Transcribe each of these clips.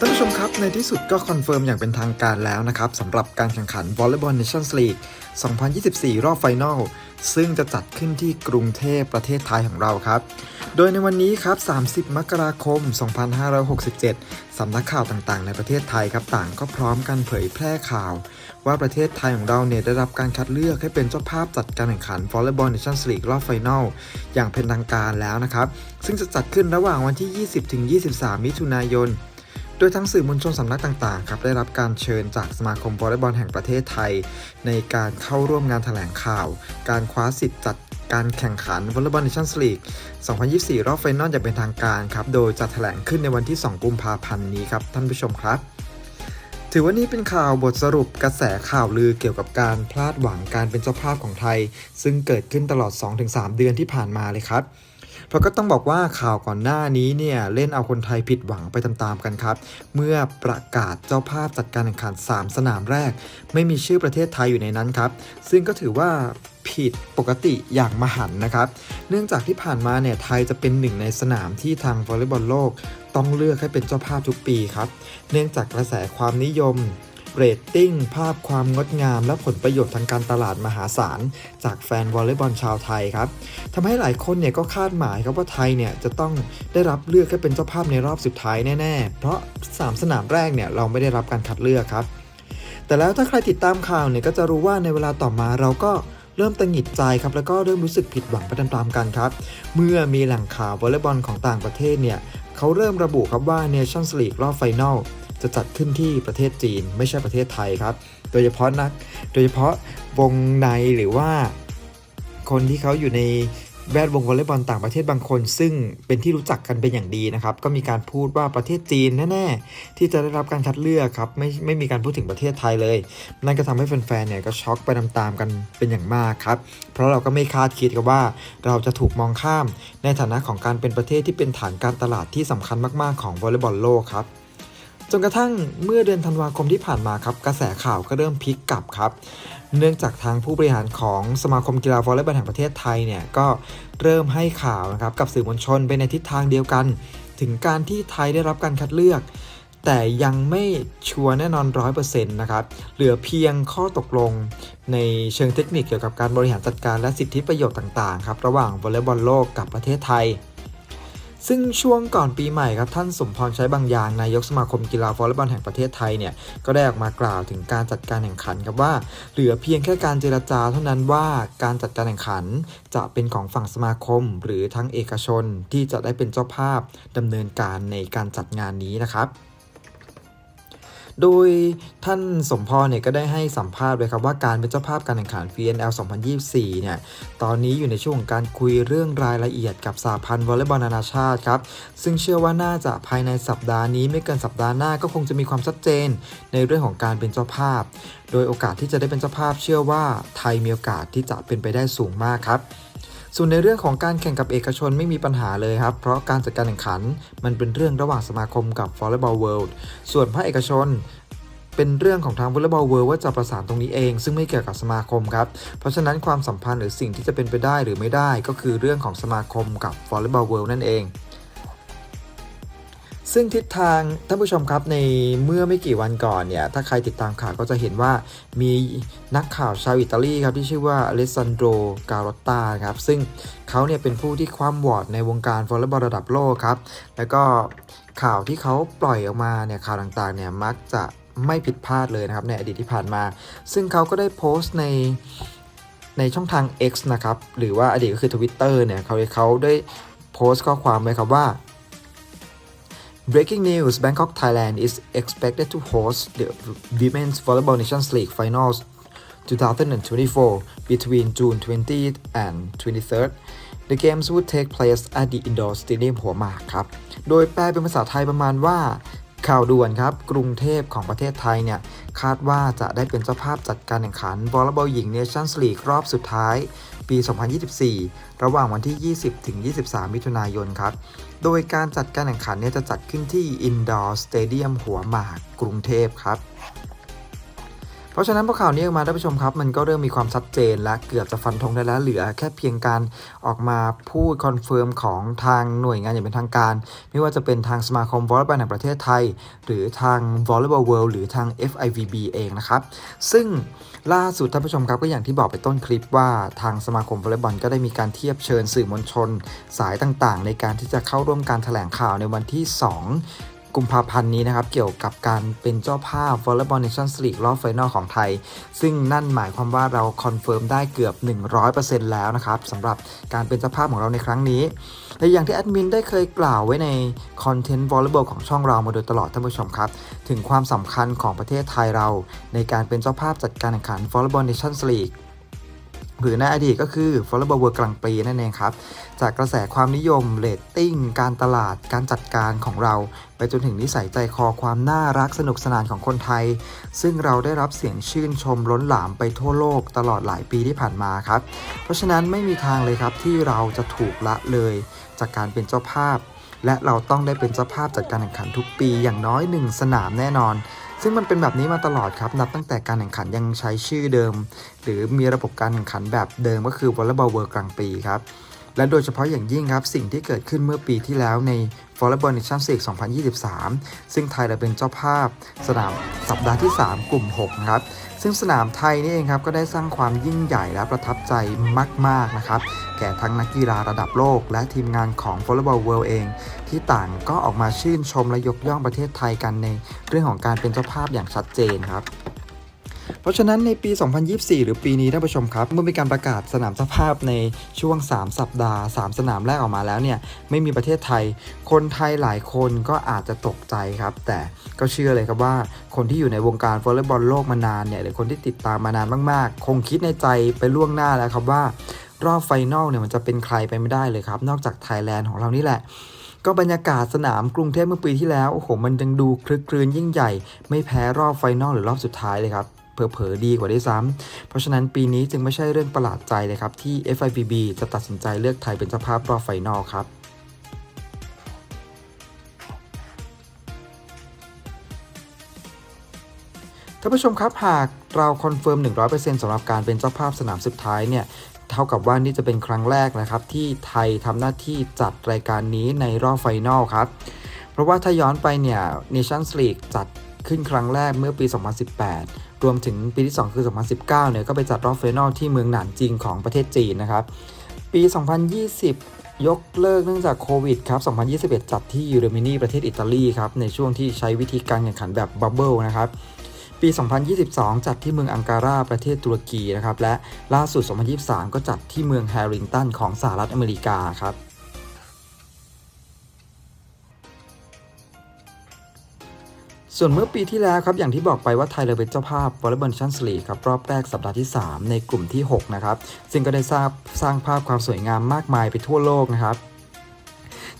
ท่านผู้ชมครับในที่สุดก็คอนเฟิร์มอย่างเป็นทางการแล้วนะครับสำหรับการแข่งขัน Volleyball Nations League 2024 รอบไฟนอลซึ่งจะจัดขึ้นที่กรุงเทพประเทศไทยของเราครับ โดยในวันนี้ครับ 30 มกราคม 2567 สำนักข่าวต่างๆ ในประเทศไทยครับต่างก็พร้อมกันเผยแพร่ข่าว ว่าประเทศไทยของเราเนี่ยได้รับการคัดเลือกให้เป็นเจ้าภาพจัดการแข่งขัน Volleyball Nations League รอบไฟนอลอย่างเป็นทางการแล้วนะครับ ซึ่งจะจัดขึ้นระหว่างวันที่ 20-23 มิถุนายน โดยทั้งสื่อมวลชนสำนักต่างๆครับได้รับการเชิญจากสมาคมวอลเลย์บอลแห่งประเทศไทย ในการเข้าร่วมงานแถลงข่าว การคว้าสิทธิ์จัดการแข่งขันวอลเลย์บอลเนชั่นส์ลีก 2024 รอบไฟนอลอย่างเป็นทางการครับ โดยจะแถลงขึ้นในวันที่ 2 กุมภาพันธ์นี้ครับท่านผู้ชมครับ ถือว่านี่เป็นข่าวบทสรุปกระแสข่าวลือเกี่ยวกับการพลาดหวังการเป็นเจ้าภาพของไทย ซึ่งเกิดขึ้นตลอด 2-3 เดือนที่ผ่านมาเลยครับ เพราะก็ต้องบอกว่าข่าวก่อนหน้านี้เนี่ยเล่นเอาคนไทยผิดหวังไปตามๆกันครับ เมื่อประกาศเจ้าภาพจัดการแข่งขัน 3 สนามแรก ไม่มีชื่อประเทศไทยอยู่ในนั้นครับ ซึ่งก็ถือว่าผิดปกติอย่างมหันต์นะครับ เนื่องจากที่ผ่านมาเนี่ยไทยจะเป็นหนึ่งในสนามที่ทางวอลเลย์บอลโลก ต้องเลือกให้เป็นเจ้าภาพทุกปีครับ เนื่องจากกระแสความนิยม เรตติ้ง ภาพความงดงาม และผลประโยชน์ทางการตลาดมหาศาล จากแฟนวอลเลย์บอลชาวไทยครับทำให้หลายคนเนี่ยก็คาดหมายครับว่าไทยเนี่ยจะต้องได้รับเลือกให้เป็นเจ้าภาพในรอบสุดท้ายแน่ๆ เพราะ 3 สนามแรกเนี่ยเราไม่ได้รับการคัดเลือกครับ แต่แล้วถ้าใครติดตามข่าวเนี่ยก็จะรู้ว่าในเวลาต่อมาเราก็เริ่มตังหงิดใจครับแล้วก็เริ่มรู้สึกผิดหวังไปตามๆกันครับ เมื่อมีแหล่งข่าววอลเลย์บอลของต่างประเทศเนี่ยเขาเริ่มระบุครับว่า Nations League รอบไฟนอล จะจัดขึ้นที่ประเทศจีนไม่ใช่ประเทศไทยครับ โดยเฉพาะนัก โดยเฉพาะวงในหรือว่า คนที่เขาอยู่ในแวดวงวอลเลย์บอลต่างประเทศบางคน ซึ่งเป็นที่รู้จักกันเป็นอย่างดีนะครับ ก็มีการพูดว่าประเทศจีนแน่ๆ ที่จะได้รับการคัดเลือกครับไม่ไม่มีการพูดถึงประเทศไทยเลย นั่นก็ทำให้แฟนๆเนี่ยก็ช็อกไปตามๆกันเป็นอย่างมากครับ เพราะเราก็ไม่คาดคิดกันว่าเราจะถูกมองข้าม ในฐานะของการเป็นประเทศที่เป็นฐานการตลาดที่สำคัญมากๆของวอลเลย์บอลโลกครับ จนกระทั่งเมื่อเดือนธันวาคมที่ผ่านมาครับกระแสข่าวก็เริ่มพลิกกลับครับ เนื่องจากทางผู้บริหารของสมาคมกีฬาวอลเลย์บอลแห่งประเทศไทยเนี่ยก็เริ่มให้ข่าวนะครับกับสื่อมวลชนไปในทิศทางเดียวกัน ถึงการที่ไทยได้รับการคัดเลือก แต่ยังไม่ชัวร์แน่นอน100%นะครับเหลือเพียงข้อตกลงในเชิงเทคนิคเกี่ยวกับการบริหารจัดการและสิทธิประโยชน์ต่างๆครับระหว่างวอลเลย์บอลโลกกับประเทศไทย ซึ่งช่วงก่อนปีใหม่ครับท่านสมพรใช้บางอย่างนายกสมาคมกีฬาวอลเลย์บอลแห่งประเทศไทยเนี่ยก็ได้ออกมากล่าวถึงการจัดการแข่งขันครับว่า เหลือเพียงแค่การเจรจาเท่านั้นว่าการจัดการแข่งขัน จะเป็นของฝั่งสมาคม หรือทั้งเอกชนที่จะได้เป็นเจ้าภาพดำเนินการในการจัดงานนี้นะครับ โดยท่านสมพรเนี่ยก็ได้ให้สัมภาษณ์ไว้ครับว่าการเป็นเจ้าภาพการแข่งขัน VNL 2024 เนี่ย ตอนนี้อยู่ในช่วงของการคุยเรื่องรายละเอียดกับสหพันธ์วอลเลย์บอลนานาชาติครับ ซึ่งเชื่อว่าน่าจะภายในสัปดาห์นี้ไม่เกินสัปดาห์หน้าก็คงจะมีความชัดเจน ในเรื่องของการเป็นเจ้าภาพ โดยโอกาสที่จะได้เป็นเจ้าภาพเชื่อว่าไทยมีโอกาสที่จะเป็นไปได้สูงมากครับ ส่วนในเรื่องของการแข่งกับเอกชนไม่มีปัญหาเลยครับ เพราะการจัดการแข่งขันมันเป็นเรื่องระหว่างสมาคมกับ Volleyball World ส่วนภาคเอกชนเป็นเรื่องของทางวอลเลย์บอลเวิร์ว่าจะประสานตรงนี้เอง ซึ่งไม่เกี่ยวกับสมาคมครับ เพราะฉะนั้นความสัมพันธ์หรือสิ่งที่จะเป็นไปได้หรือไม่ได้ ก็คือเรื่องของสมาคมกับวอลเลย์บอลเวิร์นั่นเอง ซึ่งทิศทางท่านผู้ชมครับในเมื่อไม่กี่วันก่อนเนี่ย ถ้าใครติดตามข่าวก็จะเห็นว่ามีนักข่าวชาวอิตาลีครับ ที่ชื่อว่าอเลสซานโดการอตตาครับ ซึ่งเขาเนี่ยเป็นผู้ที่คว่ำวอดในวงการวอลเลย์บอลระดับโลกครับ แล้วก็ข่าวที่เขาปล่อยออกมาเนี่ยข่าวต่างๆเนี่ยมักจะไม่ผิดพลาดเลยนะครับในอดีตที่ผ่านมา ซึ่งเขาก็ได้โพสต์ในในช่องทาง X นะครับ หรือว่าอดีตก็คือ Twitter เนี่ยเขาเขาได้โพสต์ข้อความไว้ครับว่า Breaking news Bangkok Thailand is expected to host the Women's Volleyball Nations League Finals 2024 between June 20th and 23rd The games would take place at the indoor stadium หัวหมากครับ โดยแปลเป็นภาษาไทยประมาณว่า ข่าวด่วนครับ กรุงเทพของประเทศไทยเนี่ยคาดว่าจะได้เป็นเจ้าภาพจัดการแข่งขันวอลเลย์บอลหญิงเนชั่นส์ลีกรอบสุดท้าย ปี 2024 ระหว่างวันที่ 20 ถึง 23 มิถุนายนครับ โดยการจัดการแข่งขันเนี่ยจะจัดขึ้นที่ Indoor Stadium หัวหมาก กรุงเทพครับ ราะฉะนั้นพอข่าวนี้ออกมาท่านผู้ชมครับ มันก็เริ่มมีความชัดเจนและเกือบจะฟันธงได้แล้วเหลือแค่เพียงการออกมาพูดคอนเฟิร์มของทางหน่วยงานอย่างเป็นทางการ ไม่ว่าจะเป็นทางสมาคมวอลเลย์บอลแห่งประเทศไทย หรือทาง Volleyball World หรือทาง FIVB เองนะครับ ซึ่งล่าสุดท่านผู้ชมครับก็อย่างที่บอกไปต้นคลิปว่าทางสมาคมวอลเลย์บอลก็ได้มีการเทียบเชิญสื่อมวลชน สายต่างๆ ในการที่จะเข้าร่วมการแถลงข่าวในวันที่ 2 กุมภาพันธ์นี้นะครับ เกี่ยวกับการเป็นเจ้าภาพ Volleyball Nations League รอบไฟนอลของไทย ซึ่งนั่นหมายความว่าเราคอนเฟิร์มได้เกือบ 100%แล้วนะครับสำหรับการเป็นเจ้าภาพของเราในครั้งนี้ และอย่างที่แอดมินได้เคยกล่าวไว้ในคอนเทนต์วอลเลย์บอลของช่องเรามาโดยตลอดท่านผู้ชมครับ ถึงความสำคัญของประเทศไทยเรา ในการเป็นเจ้าภาพจัดการแข่งขัน Volleyball Nations League หรือในอดีตก็คือ Volleyball World กลางปีนั่นเองครับ จากกระแสความนิยมเรตติ้ง การตลาดการจัดการของเรา ไปจนถึงนิสัยใจคอความน่ารักสนุกสนานของคนไทย ซึ่งเราได้รับเสียงชื่นชมล้นหลามไปทั่วโลกตลอดหลายปีที่ผ่านมาครับ เพราะฉะนั้นไม่มีทางเลยครับที่เราจะถูกละเลย จากการเป็นเจ้าภาพ และเราต้องได้เป็นเจ้าภาพจัดการแข่งขันทุกปีอย่างน้อยหนึ่งสนามแน่นอน ซึ่งมันเป็นแบบนี้มาตลอดครับ นับตั้งแต่การแข่งขันยังใช้ชื่อเดิม หรือมีระบบการแข่งขันแบบเดิมก็คือวอลเลย์บอลเวิร์กลางปีครับและโดยเฉพาะอย่างยิ่งครับ สิ่งที่เกิดขึ้นเมื่อปีที่แล้วใน Volleyball Nations League 2023 ซึ่งไทยเราเป็นเจ้าภาพ สนามสัปดาห์ที่ 3 กลุ่ม 6 ครับ ซึ่งสนามไทยนี่เองครับก็ได้สร้างความยิ่งใหญ่และประทับใจมากๆนะครับแก่ทั้งนักกีฬาระดับโลก และทีมงานของ Volleyball World เอง ที่ต่างก็ออกมาชื่นชมและยกย่องประเทศไทยกันในเรื่องของการเป็นเจ้าภาพอย่างชัดเจนครับ เพราะฉะนั้นในปี 2024 หรือปีนี้ท่านผู้ชมครับ เมื่อมีการประกาศสนามเจ้าภาพในช่วง 3 สัปดาห์ 3 สนามแรกออกมาแล้วเนี่ยไม่มีประเทศไทย คนไทยหลายคนก็อาจจะตกใจครับ แต่ก็เชื่อเลยครับว่า คนที่อยู่ในวงการวอลเลย์บอลโลกมานานเนี่ยหรือคนที่ติดตามมานานมากๆ คงคิดในใจไปล่วงหน้าแล้วครับว่ารอบไฟนอลเนี่ยมันจะเป็นใครไปไม่ได้เลยครับ นอกจากไทยแลนด์ของเรานี่แหละ ก็บรรยากาศสนามกรุงเทพเมื่อปีที่แล้วโอ้โหมันยังดูคลึกครื้นยิ่งใหญ่ ไม่แพ้รอบไฟนอลหรือรอบสุดท้ายเลยครับ เผลอๆดีกว่าได้ซ้ำเพราะฉะนั้นปีนี้จึงไม่ใช่เรื่องประหลาดใจเลยครับ ที่ FIVB จะตัดสินใจเลือกไทยเป็นเจ้าภาพรอบไฟนอลครับท่านผู้ชมครับ หากเราคอนเฟิร์ม 100%สำหรับการเป็นเจ้าภาพสนามสุดท้ายเนี่ยเท่ากับว่านี่จะเป็นครั้งแรกนะครับ ที่ไทยทำหน้าที่จัดรายการนี้ในรอบไฟนอลครับ เพราะว่าถ้าย้อนไปเนี่ย Nations League จัด ขึ้นครั้งแรกเมื่อปี 2018 รวมถึงปีที่ 2 คือ 2019 เนี่ยก็ไปจัดรอบไฟนอลที่เมืองหนานจิงของประเทศจีนนะครับ ปี 2020 ยกเลิกเนื่องจากโควิดครับ 2021 จัดที่ยูเรมินีประเทศอิตาลีครับ ในช่วงที่ใช้วิธีการแข่งขันแบบบับเบิลนะครับปี 2022 จัดที่เมืองอังการาประเทศตุรกีนะครับ และล่าสุด 2023 ก็จัดที่เมืองแฮร์ริงตันของสหรัฐอเมริกาครับ ส่วนเมื่อปีที่แล้วครับอย่างที่บอกไปว่าไทยเราเป็นเจ้าภาพวอลเลย์บอลชันสลีครับรอบแรกสัปดาห์ที่ 3 ในกลุ่มที่ 6 นะครับ ซึ่งก็ได้สร้างสร้างภาพความสวยงามมากมายไปทั่วโลกนะครับ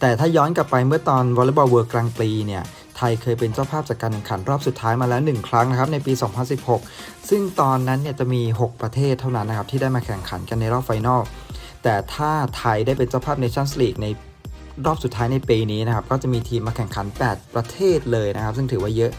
แต่ถ้าย้อนกลับไปเมื่อตอนวอลเลย์บอลเวิร์กลางปีเนี่ยไทยเคยเป็นเจ้าภาพจากการแข่งขันรอบสุดท้ายมาแล้ว 1 ครั้งนะครับในปี 2016 ซึ่งตอนนั้นเนี่ยจะมี 6 ประเทศเท่านั้นนะครับที่ได้มาแข่งขันกันในรอบไฟนอลแต่ถ้าไทยได้เป็นเจ้าภาพ Nations League ใน รอบสุดท้ายในปีนี้นะครับ ก็จะมีทีมมาแข่งขัน 8 ประเทศเลยนะครับ ซึ่งถือว่าเยอะ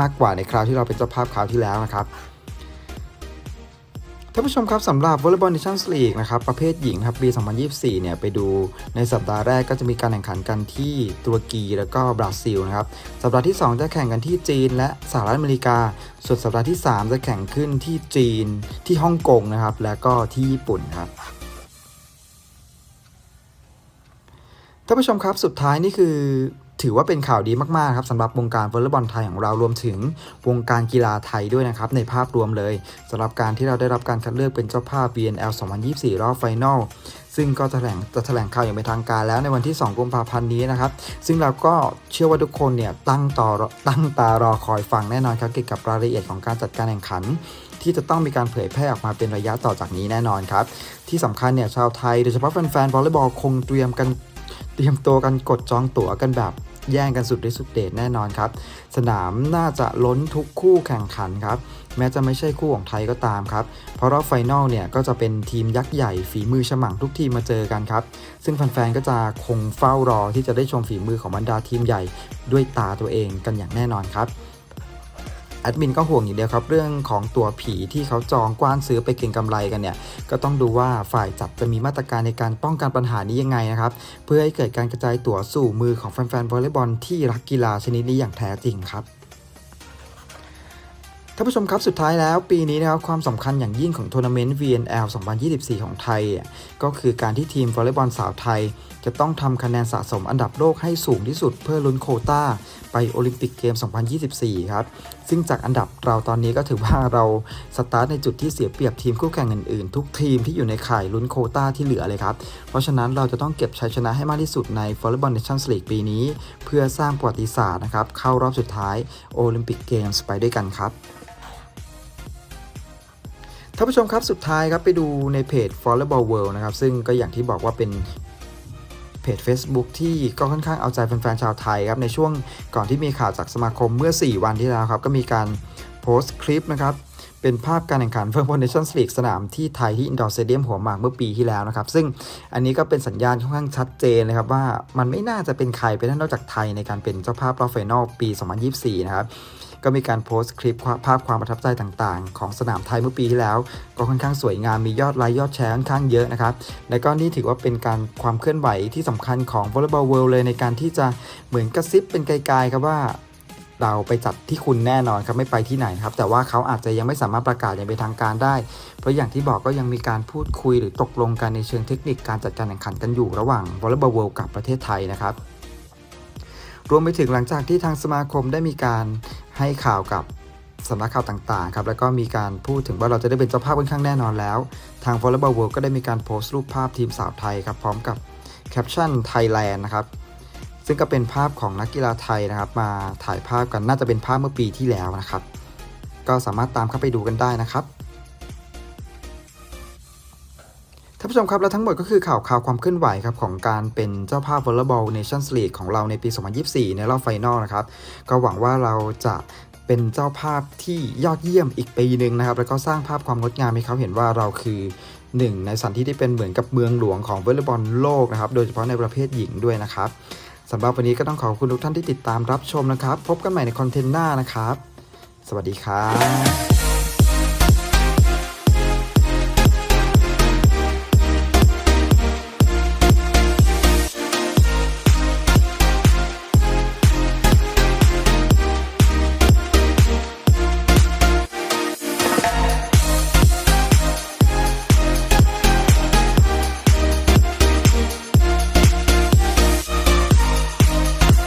มากกว่าในคราวที่เราเป็นเจ้าภาพคราวที่แล้วนะครับท่านผู้ชมครับสำหรับ Volleyball Nations League นะครับประเภทหญิงครับปี 2024 เนี่ยไปดูในสัปดาห์แรกก็จะมีการแข่งขันกันที่ตุรกีแล้วก็บราซิลนะครับสัปดาห์ที่ 2 จะแข่งกันที่จีน และสหรัฐอเมริกา ส่วนสัปดาห์ที่ 3 จะแข่งขึ้นที่จีนที่ฮ่องกงนะครับแล้วก็ที่ญี่ปุ่นครับานผู้ชมครับสุดท้ายนี่คือถือว่าเป็นข่าวดีมากๆครับสำหรับวงการวอลเลย์บอลไทยของเรารวมถึงวงการกีฬาไทยด้วยนะครับ ในภาพรวมเลยสำหรับการที่เราได้รับการคัดเลือกเป็นเจ้าภาพ VNL 2024 รอบไฟนอลซึ่งก็แถลงจะแถลงข่าวอย่างเป็นทางการแล้วในวันที่ 2 กุมภาพันธ์นี้นะครับ ซึ่งเราก็เชื่อว่าทุกคนเนี่ยตั้งต่อตั้งตารอคอยฟังแน่นอนครับเกี่ยวกับรายละเอียดของการจัดการแข่งขัน ที่จะต้องมีการเผยแพร่ออกมาเป็นระยะต่อจากนี้แน่นอนครับ ที่สำคัญเนี่ยชาวไทยโดยเฉพาะแฟนๆวอลเลย์บอลคงเตรียมกัน เตรียมตัวกันกดจองตั๋วกันแบบแย่งกันสุดฤทธิ์สุดเดชแน่นอนครับ สนามน่าจะล้นทุกคู่แข่งขันครับ แม้จะไม่ใช่คู่ของไทยก็ตามครับ เพราะรอบไฟนอลเนี่ยก็จะเป็นทีมยักษ์ใหญ่ฝีมือฉมังทุกทีมมาเจอกันครับ ซึ่งแฟนๆก็จะคงเฝ้ารอที่จะได้ชมฝีมือของบรรดาทีมใหญ่ด้วยตาตัวเองกันอย่างแน่นอนครับ แอดมินก็ห่วงอย่างเดียวครับ เรื่องของตัวผีที่เขาจองกว้านซื้อไปเก็งกำไรกันเนี่ย ก็ต้องดูว่าฝ่ายจัดจะมีมาตรการในการป้องกันปัญหานี้ยังไงนะครับ เพื่อให้เกิดการกระจายตั๋วสู่มือของแฟนๆวอลเลย์บอลที่รักกีฬาชนิดนี้อย่างแท้จริงครับท่านผู้ชมครับสุดท้ายแล้วปีนี้นะครับความสำคัญอย่างยิ่งของทัวร์นาเมนต์ VNL 2024 ของไทยอะก็คือการที่ทีมวอลเลย์บอลสาวไทย จะต้องทำคะแนนสะสมอันดับโลกให้สูงที่สุดเพื่อลุ้นโควต้า ไปโอลิมปิกเกม 2024 ครับ ซึ่งจากอันดับเราตอนนี้ก็ถือว่าเราสตาร์ทในจุดที่เสียเปรียบทีมคู่แข่งอื่นๆ ทุกทีมที่อยู่ในข่ายลุ้นโคต้าที่เหลือเลยครับ เพราะฉะนั้นเราจะต้องเก็บชัยชนะให้มากที่สุดใน Volleyball Nations League ปีนี้ เพื่อสร้างประวัติศาสตร์นะครับเข้ารอบสุดท้ายโอลิมปิกเกมส์ไปด้วยกันครับท่านผู้ชมครับสุดท้ายครับไปดูในเพจ Volleyball World นะครับซึ่งก็อย่างที่บอกว่าเป็น เพจ Facebook ที่ก็ค่อนข้างเอาใจแฟนๆชาวไทยครับในช่วงก่อนที่มีข่าวจากสมาคมเมื่อ 4 วันที่แล้วครับ ก็มีการโพสต์คลิปนะครับเป็นภาพการแข่งขัน Volleyball Nations League สนามที่ไทยที่อินดอร์สเตเดียมหัวหมากเมื่อปีที่แล้วนะครับ ซึ่งอันนี้ก็เป็นสัญญาณค่อนข้างชัดเจนเลยครับว่ามันไม่น่าจะเป็นใครไปได้นอกจากไทยในการเป็นเจ้าภาพรอบไฟนอลปี 2024 นะครับ ก็มีการโพสต์คลิปภาพความประทับใจต่างๆ ของสนามไทยเมื่อปีที่แล้ว ก็ค่อนข้างสวยงามมียอดไลค์ยอดแชร์ค่อนข้างเยอะนะครับและก็นี่ถือว่าเป็นการความเคลื่อนไหวที่สำคัญของ Volleyball World เลยในการที่จะเหมือนกระซิบเป็นไกลๆครับว่าเราไปจัดที่คุณแน่นอนครับไม่ไปที่ไหนครับ แต่ว่าเขาอาจจะยังไม่สามารถประกาศอย่างเป็นทางการได้ เพราะอย่างที่บอกก็ยังมีการพูดคุยหรือตกลงกันในเชิงเทคนิคการจัดการแข่งขันกันอยู่ระหว่าง Volleyball World กับประเทศไทยนะครับรวมไปถึงหลังจากที่ทางสมาคมได้มีการ ให้ข่าวกับสำนักข่าวต่างๆครับแล้วก็มีการพูดถึงว่าเราจะได้เป็นเจ้าภาพค่อนข้างแน่นอนแล้ว ทาง Volleyball World ก็ได้มีการโพสต์รูปภาพทีมสาวไทยครับพร้อมกับแคปชั่น Thailand นะครับซึ่งก็เป็นภาพของนักกีฬาไทยนะครับ มาถ่ายภาพกันน่าจะเป็นภาพเมื่อปีที่แล้วนะครับ ก็สามารถตามเข้าไปดูกันได้นะครับ ท่านผู้ชมครับ และทั้งหมดก็คือข่าวข่าวความเคลื่อนไหวครับของการเป็นเจ้าภาพ Volleyball Nations League ของเราในปี 2024 ในรอบไฟนอลนะครับ ก็หวังว่าเราจะเป็นเจ้าภาพที่ยอดเยี่ยมอีกปีหนึ่งนะครับ แล้วก็สร้างภาพความงดงามให้เขาเห็นว่าเราคือหนึ่งในสถานที่ที่เป็นเหมือนกับเมืองหลวงของวอลเลย์บอลโลกนะครับ โดยเฉพาะในประเภทหญิงด้วยนะครับสำหรับวันนี้ก็ต้องขอบคุณทุกท่านที่ติดตามรับชมนะครับ พบกันใหม่ในคอนเทนต์หน้านะครับ สวัสดีครับ